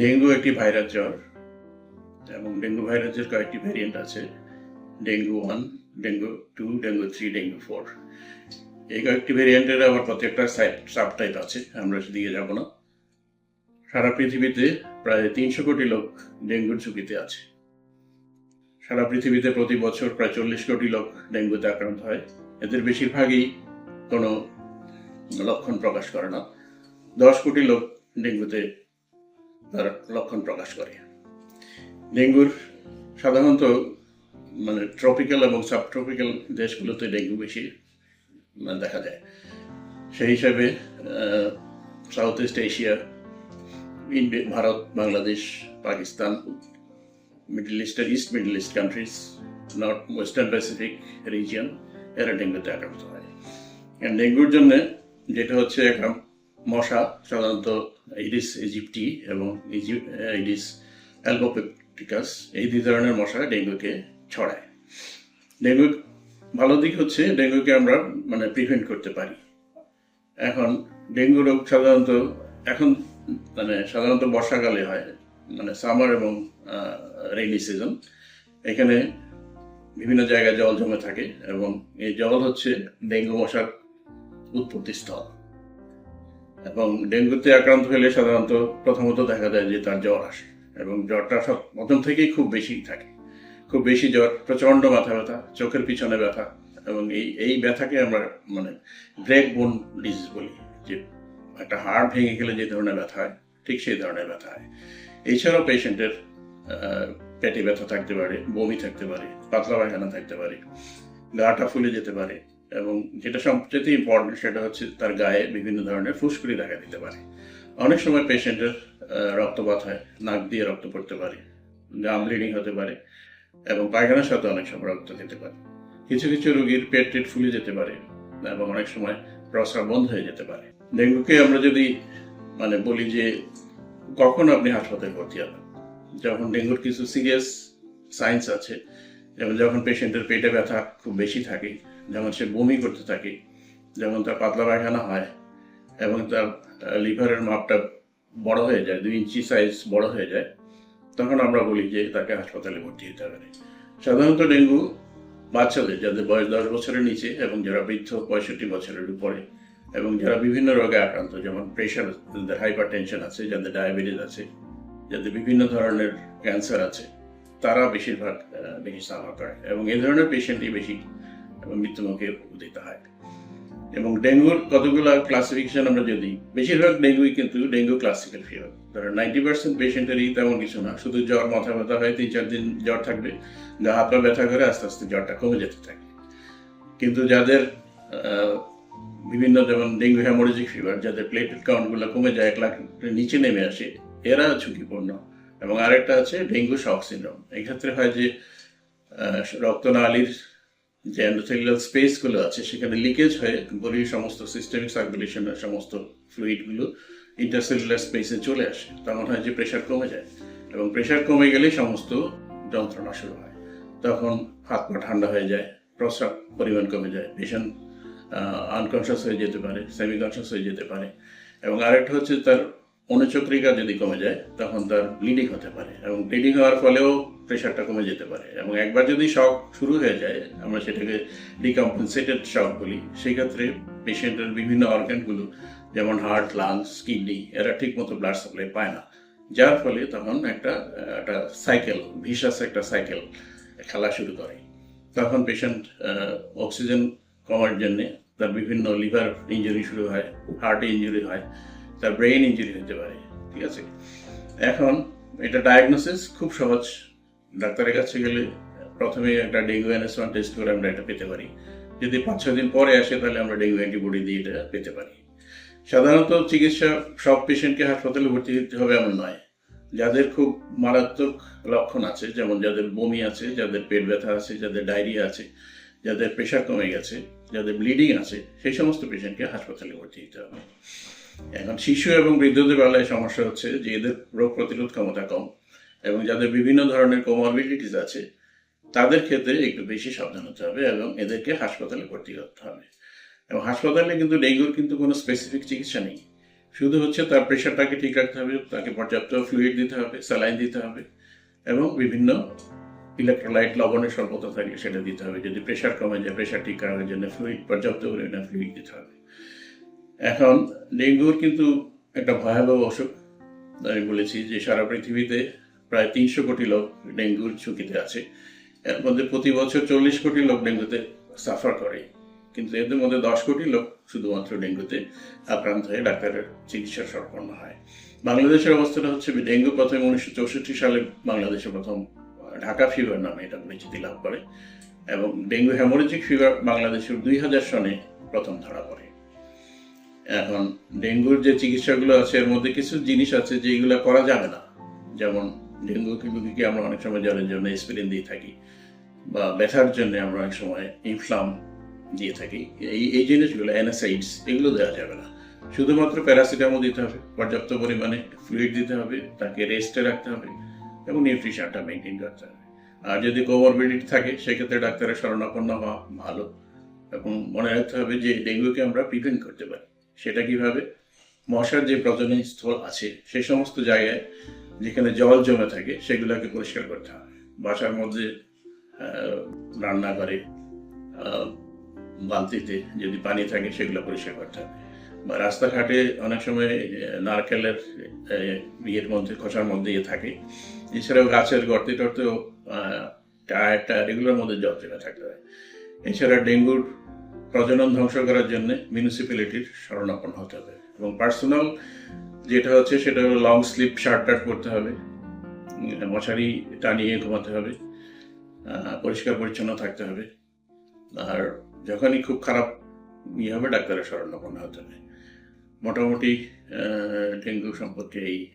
Dengue একটি virus জ্বর, এবং ডেঙ্গু ভাইরাসের কয়েকটি ভ্যারিয়েন্ট আছে, dengue one dengue two dengue three dengue four এই কয়েকটি ভ্যারিয়েন্টের আবার প্রত্যেকটা সাব টাইপ আছে, আমরা সেদিকে যাব না। সারা পৃথিবীতে প্রায় তিনশো কোটি লোক ডেঙ্গুর ঝুঁকিতে আছে। সারা পৃথিবীতে প্রতি বছর প্রায় চল্লিশ কোটি লোক ডেঙ্গুতে আক্রান্ত হয়। এদের বেশিরভাগই কোনো লক্ষণ প্রকাশ করে না। দশ কোটি লোক ডেঙ্গুতে তার লক্ষণ প্রকাশ করে। ডেঙ্গুর সাধারণত মানে ট্রপিক্যাল এবং সাবট্রপিক্যাল দেশগুলোতে ডেঙ্গু বেশি মানে দেখা যায়। সেই হিসাবে south east Asia Bharat, Bangladesh, Pakistan middle ইস্টের east middle east countries north western Pacific region এরা ডেঙ্গুতে আক্রান্ত হয়। ডেঙ্গুর জন্য যেটা হচ্ছে মশা সাধারণত ইডিস ইজিপ্টি এবং ইডিস অ্যালবোপেপটিকাস এই দুই ধরনের মশা ডেঙ্গুকে ছড়ায়। ডেঙ্গু ভালো দিক হচ্ছে ডেঙ্গুকে আমরা মানে প্রিভেন্ট করতে পারি। এখন ডেঙ্গু রোগ সাধারণত এখন মানে সাধারণত বর্ষাকালে হয় মানে সামার এবং রেইনি সিজন এখানে বিভিন্ন জায়গায় জল জমে থাকে এবং এই জল হচ্ছে ডেঙ্গু মশার উৎপত্তি স্থল। এবং ডেঙ্গুতে আক্রান্ত হলে সাধারণত প্রথমত দেখা যায় যে তার জ্বর আসে এবং জ্বরটা সব প্রথম থেকেই খুব বেশি থাকে। খুব বেশি জ্বর, প্রচণ্ড মাথা ব্যথা, চোখের পিছনে ব্যথা এবং এই এই ব্যথাকে আমরা মানে ব্রেক বোন ডিজিজ বলি যে একটা হাড় ভেঙে গেলে যে ধরনের ব্যথা হয়, ঠিক সেই ধরনের ব্যথা হয়। এছাড়াও পেশেন্টের পেটে ব্যথা থাকতে পারে, বমি থাকতে পারে, পাতলা পায়খানা থাকতে পারে গাটা ফুলে যেতে পারে এবং যেটা সবচেয়ে ইম্পর্টেন্ট সেটা হচ্ছে তার গায়ে বিভিন্ন ধরনের ফুসকুড়ি দেখা দিতে পারে। অনেক সময় পেশেন্টের রক্তপাত হয়, নাক দিয়ে রক্ত পড়তে পারে গাম ব্লিডিং হতে পারে এবং পায়খানার সাথে অনেক সময় রক্ত দিতে পারে। কিছু কিছু রোগীর পেট টেট ফুলে যেতে পারে এবং অনেক সময় প্রস্রাব বন্ধ হয়ে যেতে পারে। ডেঙ্গুকে আমরা যদি মানে বলি যে কখন আপনি হাসপাতালে ভর্তি হবেন? যখন ডেঙ্গুর কিছু সিরিয়াস সাইন্স আছে, যেমন যখন পেশেন্টের পেটে ব্যথা খুব বেশি থাকে যেমন সে বমি করতে থাকে, যেমন তার পাতলা পায়খানা হয় এবং তার লিভারের মাপটা বড় হয়ে যায়, দুই ইঞ্চি সাইজ বড় হয়ে যায়, তখন আমরা বলি যে তাকে হাসপাতালে ভর্তি হতে হবে। সাধারণত ডেঙ্গু বাচ্চাদের যাদের বয়স দশ বছরের নিচে এবং যারা বৃদ্ধ পঁয়ষট্টি বছরের উপরে এবং যারা বিভিন্ন রোগে আক্রান্ত, যেমন প্রেশার যাদের হাইপার টেনশন আছে, যাদের ডায়াবেটিস আছে, যাদের বিভিন্ন ধরনের ক্যান্সার আছে, তারা বেশিরভাগ বেশি সাফার করে এবং এই ধরনের পেশেন্টই বেশি মৃত্যুমুখে উদিত হয়। এবং ডেঙ্গুর কতগুলো ক্লাসিফিকেশন আমরা যদি বেশিরভাগ ডেঙ্গুই কিন্তু ডেঙ্গু ক্লাসিক্যাল ফিভার ধরেন নাইনটি পার্সেন্ট পেশেন্টেরই তেমন কিছু না, শুধু জ্বর, মাথা ব্যথা হয় তিন চার দিন জ্বর থাকবে, গা, হাত পা ব্যথা করে আস্তে আস্তে জ্বরটা কমে যেতে থাকে। কিন্তু যাদের বিভিন্ন যেমন ডেঙ্গু হ্যামোরেজিক ফিভার যাদের প্লেটেড কাউন্টগুলো কমে যায়, এক লাখের নিচে নেমে আসে এরা ঝুঁকিপূর্ণ। এবং আরেকটা আছে ডেঙ্গু শক সিন্ড্রোম এক্ষেত্রে হয় যে রক্তনালীর যে অ্যান্ডোথেলিয়াল স্পেসগুলো আছে, সেখানে লিকেজ হয়ে বডির সমস্ত সিস্টেমিক সার্কুলেশনের সমস্ত ফ্লুইডগুলো ইন্টারসেলুলার স্পেসে চলে আসে। তখন হয় যে প্রেশার কমে যায় এবং প্রেশার কমে গেলেই সমস্ত যন্ত্রণা শুরু হয়। তখন হাত পা ঠান্ডা হয়ে যায়, প্রস্রাব পরিমাণ কমে যায় পেশেন্ট আনকনশাস হয়ে যেতে পারে সেমি কনশাস হয়ে যেতে পারে। এবং আরেকটা হচ্ছে তার অনুচক্রিকা যদি কমে যায়, তখন তার ব্লিডিং হতে পারে এবং ব্লিডিং হওয়ার ফলেও প্রেশারটা কমে যেতে পারে এবং একবার যদি শক শুরু হয়ে যায়, আমরা সেটাকে ডিকম্পেনসেটেড শক বলি, সেই ক্ষেত্রে পেশেন্টের বিভিন্ন অর্গানগুলো যেমন হার্ট লাংস কিডনি এরা ঠিক মতো ব্লাড সাপ্লাই পায় না। যার ফলে তখন একটা একটা সাইকেল ভিসাস একটা সাইকেল খেলা শুরু করে। তখন পেশেন্ট অক্সিজেন কমার জন্যে তার বিভিন্ন লিভার ইঞ্জুরি শুরু হয় হার্টে ইঞ্জুরি হয়। তার ব্রেইন ইঞ্জুরি হতে পারে, ঠিক আছে? এখন এটা ডায়াগনোসিস খুব সহজ। ডাক্তারের কাছে গেলে প্রথমে একটা ডেঙ্গু ওয়ান টেস্ট করে আমরা এটা পেতে পারি। যদি পাঁচ ছয় দিন পরে আসে, তাহলে আমরা ডেঙ্গু অ্যান্টিবডি দিয়ে এটা পেতে পারি। সাধারণত চিকিৎসা সব পেশেন্টকে হাসপাতালে ভর্তি দিতে হবে এমন নয়। যাদের খুব মারাত্মক লক্ষণ আছে, যেমন যাদের বমি আছে, যাদের পেট ব্যথা আছে, যাদের ডায়রিয়া আছে, যাদের প্রেশার কমে গেছে, যাদের ব্লিডিং আছে, সেই সমস্ত পেশেন্টকে হাসপাতালে ভর্তি দিতে হবে। এখন শিশু এবং বৃদ্ধদের বেলায় সমস্যা হচ্ছে যে এদের রোগ প্রতিরোধ ক্ষমতা কম এবং যাদের বিভিন্ন ধরনের কোমরবিলিটিস আছে, তাদের ক্ষেত্রে একটু বেশি সাবধান হতে হবে এবং এদেরকে হাসপাতালে ভর্তি করতে হবে। এবং হাসপাতালে কিন্তু ডেঙ্গুর কিন্তু কোনো স্পেসিফিক চিকিৎসা নেই। শুধু হচ্ছে তার প্রেশারটাকে ঠিক রাখতে হবে, তাকে পর্যাপ্ত ফ্লুইড দিতে হবে স্যালাইন দিতে হবে এবং বিভিন্ন ইলেকট্রোলাইট লবণের স্বল্পতা থাকলে সেটা দিতে হবে। যদি প্রেশার কমে যায় প্রেশার ঠিক করার জন্য ফ্লুইড পর্যাপ্ত পরিমাণে ফ্লুইড দিতে হবে। এখন ডেঙ্গুর কিন্তু একটা ভয়াবহ অসুখ। আমি বলেছি যে সারা পৃথিবীতে প্রায় তিনশো কোটি লোক ডেঙ্গুর ঝুঁকিতে আছে। এর মধ্যে প্রতি বছর চল্লিশ কোটি লোক ডেঙ্গুতে সাফার করে। কিন্তু এদের মধ্যে দশ কোটি লোক শুধুমাত্র ডেঙ্গুতে আক্রান্ত হয়ে ডাক্তারের চিকিৎসা সম্পন্ন হয়। বাংলাদেশের অবস্থাটা হচ্ছে ডেঙ্গু প্রথমে উনিশশো চৌষট্টি সালে বাংলাদেশে প্রথম ঢাকা ফিভার নামে এটা পরিচিতি লাভ করে। এবং ডেঙ্গু হ্যামোরেজিক ফিভার বাংলাদেশের দুই হাজার সনে প্রথম ধরা পড়ে। এখন ডেঙ্গুর যে চিকিৎসাগুলো আছে, এর মধ্যে কিছু জিনিস আছে যে যেগুলো করা যাবে না। যেমন ডেঙ্গু রোগীকে আমরা অনেক সময় জ্বরের জন্য স্প্রিন দিয়ে থাকি, বা ব্যথার জন্য আমরা অনেক সময় ইনফ্লাম দিয়ে থাকি। এই এই জিনিসগুলো অ্যানাসাইডস এগুলো দেওয়া যাবে না। শুধুমাত্র প্যারাসিটামল দিতে হবে, পর্যাপ্ত পরিমাণে ফ্লুইড দিতে হবে, তাকে রেস্টে রাখতে হবে, এবং নিউট্রিশনটা মেনটেন করতে হবে। আর যদি কোমরবিডিটি থাকে, সেক্ষেত্রে ডাক্তারের শরণাপন্ন হওয়া ভালো, এবং মনে রাখতে হবে যে ডেঙ্গুকে আমরা প্রিভেন্ট করতে পারি। সেটা কীভাবে? মশার যে প্রজনন স্থল আছে সেই সমস্ত জায়গায় যেখানে জল জমে থাকে, সেগুলোকে পরিষ্কার করতে হবে বাসার মধ্যে রান্নাঘরে বালতিতে যদি পানি থাকে, সেগুলো পরিষ্কার করতে হবে বা রাস্তাঘাটে অনেক সময় নারকেলের ইয়ের মধ্যে, খোসার মধ্যে ইয়ে থাকে। এছাড়াও গাছের গর্তে টর্তেও টায়ার টায়ার এগুলোর মধ্যে জল জমে থাকতে হয়। এছাড়া ডেঙ্গুর প্রজনন ধ্বংস করার জন্য মিউনিসিপ্যালিটির শরণাপন্ন হতে হবে। এবং পার্সোনাল যেটা হচ্ছে সেটা হলো লং স্লিপ শার্ট টার্ট করতে হবে। মশারি টানিয়ে ঘুমাতে হবে। পরিষ্কার পরিচ্ছন্ন থাকতে হবে। আর যখনই খুব খারাপ ইয়ে হবে, ডাক্তারের শরণাপন্ন হতে হবে। মোটামুটি ডেঙ্গু সম্পর্কে এই